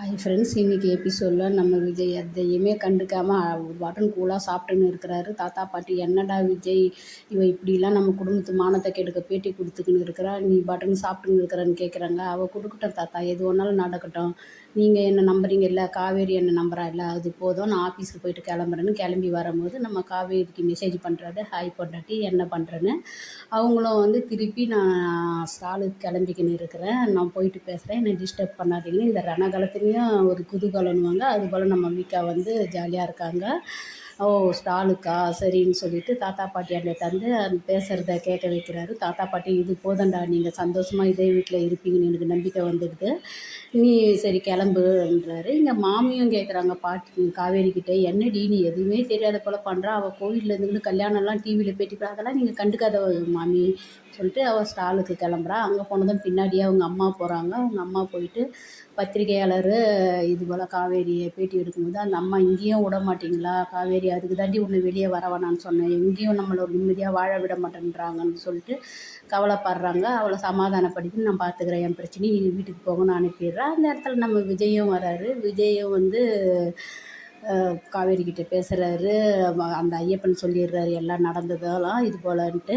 Hi friends இன்றைக்கி எபிசோடில் நம்ம விஜய் எதையுமே கண்டுக்காமல் பட்டன் கூலாக சாப்பிட்டுன்னு இருக்கிறாரு. தாத்தா பாட்டி என்னடா விஜய்? இவ இப்படிலாம் நம்ம குடும்பத்து மானத்தை கெடுக்க பேட்டி கொடுத்துக்கின்னு இருக்கிறா. நீ பட்டன் சாப்பிட்டுன்னு இருக்கிறான்னு கேட்குறாங்க அவள் கொடுக்கட்டும் தாத்தா. எது ஒன்றாலும் நடக்கட்டும். நீங்கள் என்ன நம்புறீங்க இல்லை? காவேரி என்ன நம்புறா இல்லை? அது போதும். நான் ஆஃபீஸுக்கு போயிட்டு கிளம்புறேன்னு கிளம்பி வரும்போது நம்ம காவேரிக்கு மெசேஜ் பண்ணுறாரு ஹாய் பண்ணாட்டி என்ன பண்ணுறேன்னு அவங்களும் வந்து திருப்பி நான் ஸ்டாலுக்கு கிளம்பிக்கின்னு இருக்கிறேன். நான் போயிட்டு பேசுகிறேன் என்னை டிஸ்டர்ப் பண்ணாதீங்கன்னு இந்த ரணகலத்துலேயும் ஒரு குதூகலன்னுவாங்க. அதுபோல் நம்ம மீக்கா வந்து ஜாலியாக இருக்காங்க. ஓ ஸ்டாலுக்கா? சரின்னு சொல்லிட்டு தாத்தா பாட்டியாண்ட தந்து அந்த பேசுகிறத கேட்க வைக்கிறாரு. தாத்தா பாட்டி இது போதண்டா நீங்கள் சந்தோஷமாக இதே வீட்டில் இருப்பீங்கன்னு எனக்கு நம்பிக்கை வந்துடுது. நீ சரி கிளம்புன்றாரு. இங்கே மாமியும் கேட்குறாங்க பாட்டி காவேரி கிட்டே என்னடி நீ எதுவுமே தெரியாத போல் பண்ணுறா அவள் கோவிலில் இருந்து கல்யாணம்லாம் டிவியில் பேட்டி அதெல்லாம் நீங்கள் கண்டுக்காத மாமி சொல்லிட்டு அவள் ஸ்டாலுக்கு கிளம்புறா. அங்கே போனதும் பின்னாடியே அவங்க அம்மா போகிறாங்க அவங்க அம்மா போயிட்டு பத்திரிகையாளர் இது போல் காவேரியை பேட்டி எடுக்கும்போது அந்த அம்மா இங்கேயும் விட மாட்டிங்களா? காவேரி அதுக்கு தாண்டி ஒன்று வெளியே வர வேணான்னு சொன்னேன். எங்கேயும் நம்மளை நிம்மதியாக வாழ விட மாட்டேன்றாங்கன்னு சொல்லிட்டு கவலைப்படுறாங்க. அவளை சமாதானப்படுத்தி நான் பார்த்துக்கிறேன் என் பிரச்சனையும் நீங்கள் வீட்டுக்கு போகணும்னு அனுப்பிடுறேன். அந்த இடத்துல நம்ம விஜயும் வராரு. விஜயும் வந்து காவேரி கிட்ட பேசுகிறாரு அந்த ஐயப்பன் சொல்லிடுறாரு எல்லாம் நடந்ததெல்லாம் இது போலன்ட்டு.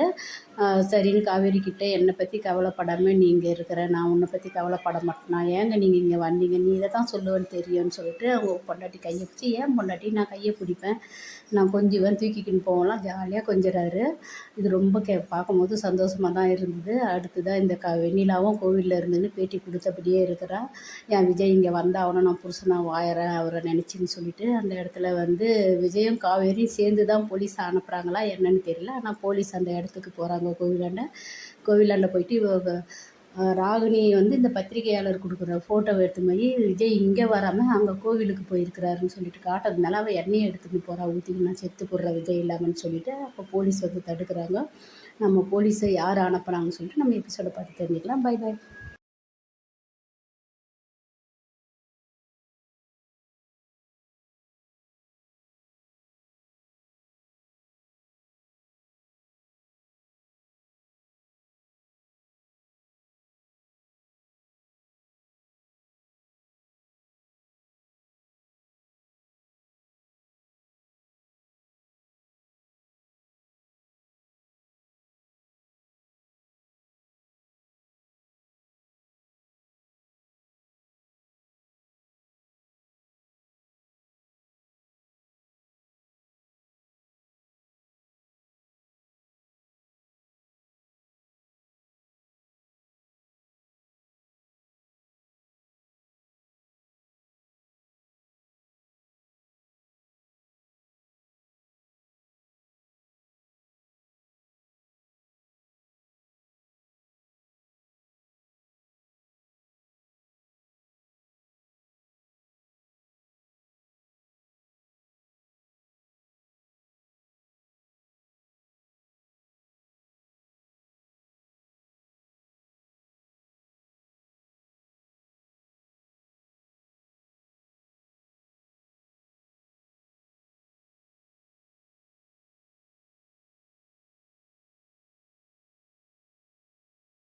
சரின்னு காவேரி கிட்ட என்னை பற்றி கவலைப்படாமல் நீ இங்கே இருக்கிற நான் உன்னை பற்றி கவலைப்பட மாட்டேனா. ஏங்க நீங்கள் இங்கே வந்தீங்க? நீ இதை தான் சொல்லுவேன்னு தெரியும்னு சொல்லிட்டு அவங்க பொண்டாட்டி கையை பிடிச்சி ஏன் பொண்டாட்டி? நான் கையை பிடிப்பேன். நான் கொஞ்சம் தூக்கிக்கின்னு போகலாம் ஜாலியாக கொஞ்சிறாரு. இது ரொம்ப கே பார்க்கும்போது சந்தோஷமாக தான் இருந்தது. அடுத்ததாக இந்த க வெண்ணிலாவும் கோவிலில் இருந்துன்னு பேட்டி கொடுத்தபடியே இருக்கிறா. என் விஜய் இங்கே வந்தால் நான் புருஷனாக வாயறேன் அவரை நினச்சின்னு சொல்லிட்டு அந்த இடத்துல வந்து விஜயும் காவேரியும் சேர்ந்து தான் போலீஸ் அனுப்புகிறாங்களா என்னன்னு தெரியல. ஆனால் போலீஸ் அந்த இடத்துக்கு போகிறாங்க கோவிலாண்ட கோவிலாண்ட போயிட்டு ராகினி வந்து இந்த பத்திரிகையாளர் கொடுக்குற ஃபோட்டோ எடுத்து மாதிரி விஜய் இங்கே வராமல் அங்கே கோவிலுக்கு போயிருக்கிறாருன்னு சொல்லிட்டு காட்டுறதுனால அவள் எண்ணெயை எடுத்துகிட்டு போகிறா ஊற்றிக்கினா செத்து போடுற விஜய் இல்லாமல்னு சொல்லிட்டு அப்போ போலீஸ் வந்து தடுக்கிறாங்க. நம்ம போலீஸை யார் அனுப்புகிறாங்கன்னு சொல்லிட்டு நம்ம எபிசோடை பார்த்து தெரிஞ்சுக்கலாம். Bye bye